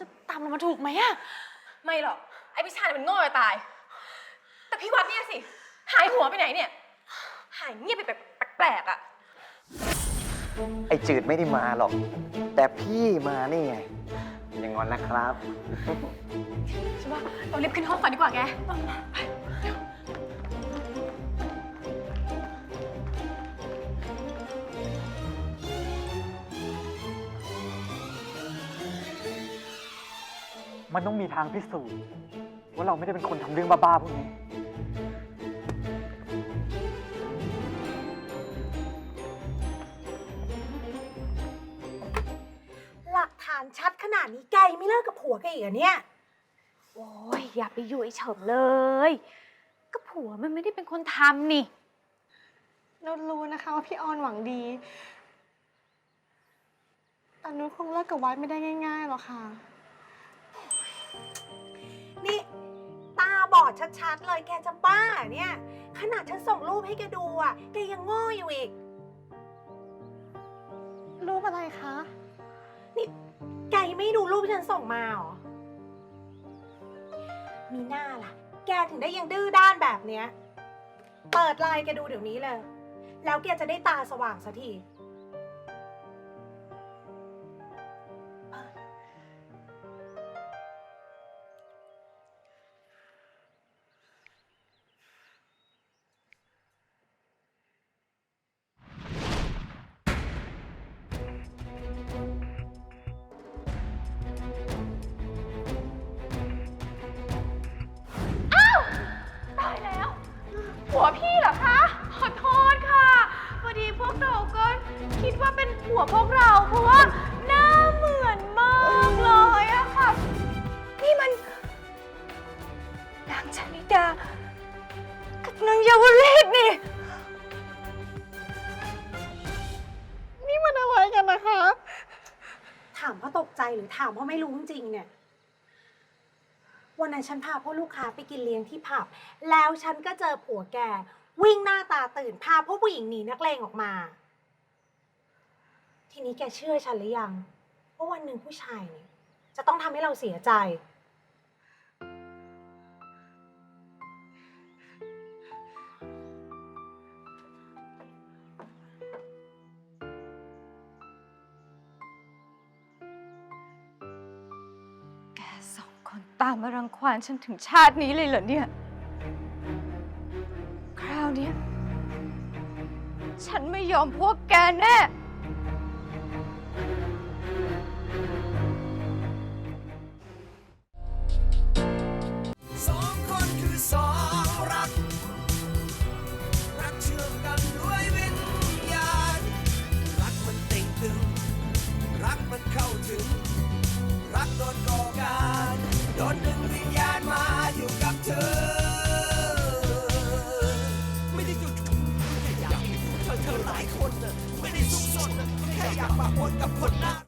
จะตามเรามาถูกไหมอะไม่หรอก ไอพี่ชายมันโง่จะตาย แต่พี่วัดเนี่ยสิ หายหัวไปไหนเนี่ย หายเงียบไปแบบแปลกๆอะไอ้จืดไม่ได้มาหรอก แต่พี่มานี่ไงอย่างงอนนะครับ ฉันว่าเรารีบขึ้นห้องก่อนดีกว่าแก มันต้องมีทางพิสูจน์ว่าเราไม่ได้เป็นคนทำเรื่องบ้าๆพวกนี้ หลักฐานชัดขนาดนี้ไกลไม่เลิกกับผัวแกอีกเหรอเนี่ย โอ้ยอย่าไปอยู่ไอ้เฉิมเลย ก็ผัวมันไม่ได้เป็นคนทำนี่นุชรู้นะคะว่าพี่ออนหวังดีแต่นุชคงเลิกกับวัดไม่ได้ง่ายๆหรอกค่ะ นี่ตาบอดชัดๆเลยแกจะบ้าเหรอเนี่ย ขนาดฉันส่งรูปให้แกดูอะ แกยังโง่อยู่อีก รูปอะไรคะ นี่แกยังไม่ดูรูปที่ฉันส่งมาเหรอ มีหน้าล่ะ แกถึงได้ยังดื้อด้านแบบเนี้ย เปิดไลน์แกดูเดี๋ยวนี้เลย แล้วแกจะได้ตาสว่างสักที หัวพวกเราเพราะว่าหน้าเหมือนมากเลยอะค่ะ นี่มันนางชนิดา กับนางเยาวเรศนี่ นี่มันอะไรกันนะคะ ถามเพราะตกใจหรือถามเพราะไม่รู้จริงๆเนี่ย วันนั้นฉันพาพวกลูกค้าไปกินเลี้ยงที่ผับ แล้วฉันก็เจอผัวแก วิ่งหน้าตาตื่นพาพวกผู้หญิงหนีนักเลงออกมา ทีนี้แกเชื่อฉันหรือยังว่าวันหนึ่งผู้ชายเนี่ยจะต้องทำให้เราเสียใจ แกสองคนตามมารังควานฉันถึงชาตินี้เลยเหรอเนี่ย คราวเนี้ยฉันไม่ยอมพวกแกแน่ ถึง รักโดนก่อการโดนดึงวิญญาณมาอยู่กับเธอ ไม่ได้หยุดแค่อยากมีเธอเธอหลายคนน่ะไม่ได้ซุกซนน่ะแค่อยากมาพนกับคน